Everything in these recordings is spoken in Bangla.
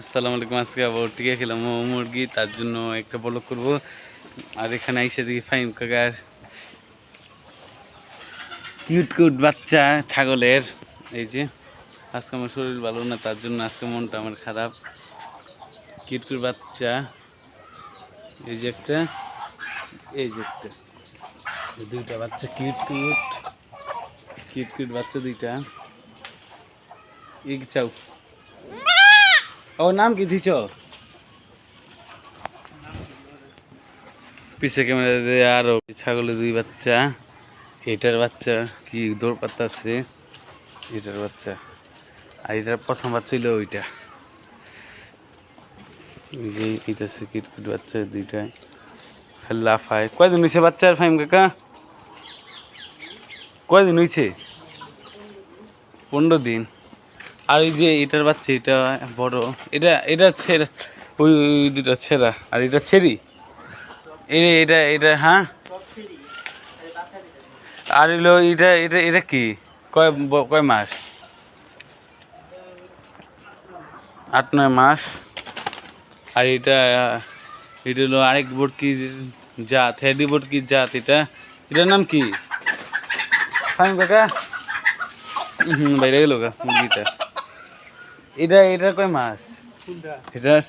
আসসালামু আলাইকুম, আজকে আবার টিকে খেলাম মুরগি, তার জন্য একটা ব্লগ করব। আর এখানে এসে দেখি ফাইম কাকার কিউট কিউট বাচ্চা, ছাগলের। এই যে, আজকে আমার শরীর ভালো না, তার জন্য আজকে মনটা আমার খারাপ। কিউট কিউট বাচ্চা। এই যে একটা, এই যে একটা। দুইটা বাচ্চা কিউট কিউট। কিউট কিউট বাচ্চা দুইটা। এই চাও। ও, নাম কি দিছ? পিছে ক্যামেরা দিয়ে আরও ছাগলের দুই বাচ্চা, এটার বাচ্চা কি দৌড় পাত্তা আছে এটার বাচ্চা। আর এটার প্রথম বাচ্চা হইল ওইটা। এই যে এটা সে কিটকিট বাচ্চা দুইটাই খালি লাফায়। কয়দিন হয়েছে বাচ্চার ফাইম কাকা? কয়দিন হয়েছে পনেরো দিন। আর এই যে এটার বাচ্চা, এটা বড়। এটা এটা ছেড়া, ওই দুটা ছেঁড়া। আর এটা ছেড়ি। এটা এটা হ্যাঁ? আর এলো এটা এটা এটা কি? কয় কয় মাস? আট, নয় মাস। আর এটা এটা হলো আরেক বোর্ড কি জাত, হেডি বোর্ড কি জাত এটা। এটার নাম কি? কাকা? বাইরে গেল গা, মুরগিটা। এটা এটা কয় মাস? এটার?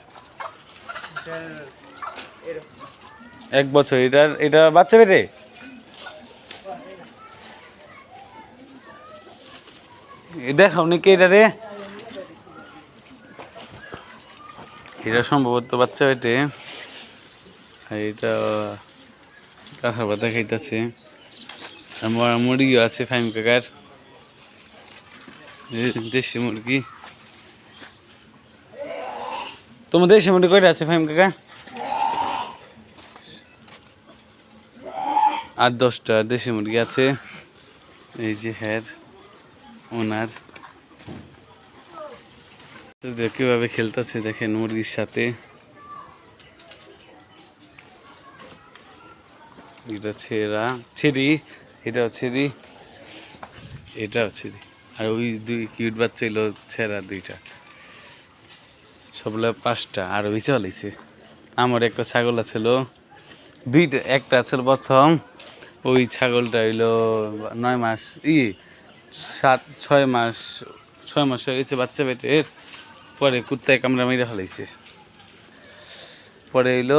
এক বছর এটার এটা বাচ্চা বেটে? দেখাও নাকি এটা রে? এটা সম্ভবত বাচ্চা বেটে। আর এটা কাঁচা পাতা খাইতেছে। আমার মুরগিও আছে ফাইম কাকার। দেশি মুরগি। তোমার দেশি মুরগি কয়টা আছে ফাইম কাকা? আট দশটা দেশি মুরগি আছে। এই যে হ্যার ওনার। কীভাবে খেলতেছে, দেখেন মুরগির সাথে। এটা ছেঁড়া ছেড়ি। এটাও ছেড়ি। এটাও ছেড়ি। আর ওই দুই কিউট বাচ্চা এলো ছেঁড়া দুইটা। সবগুলো পাঁচটা, আর ওই চলেছে আমার একটা ছাগল আছিল, দুইটা, একটা আছিল প্রথম, ওই ছাগলটা হইল নয় মাস, ই, সাত, ছয় মাস ছয় মাস হয়ে গেছে বাচ্চা পেটের, পরে কুত্তায় কামড়া মেরে ফেলাইছে। পরে হইল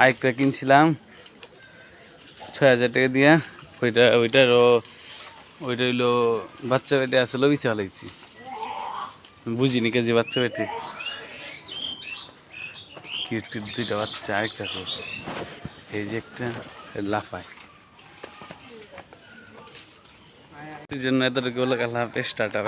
আরেকটা কিনছিলাম, ছয় হাজার টাকা দিয়া, ওইটা, ওইটারও, ওইটা হইল বাচ্চা পেটে আসলে বিছে ফেলাইছি বুঝিনি কেজি বাচ্চা পেটে। কিউট কিট দুইটা বাচ্চা আরেকটা তো এই যে একটা লাফায়। জন্য এতটুকু হলো স্টার্ট পেস্টাটা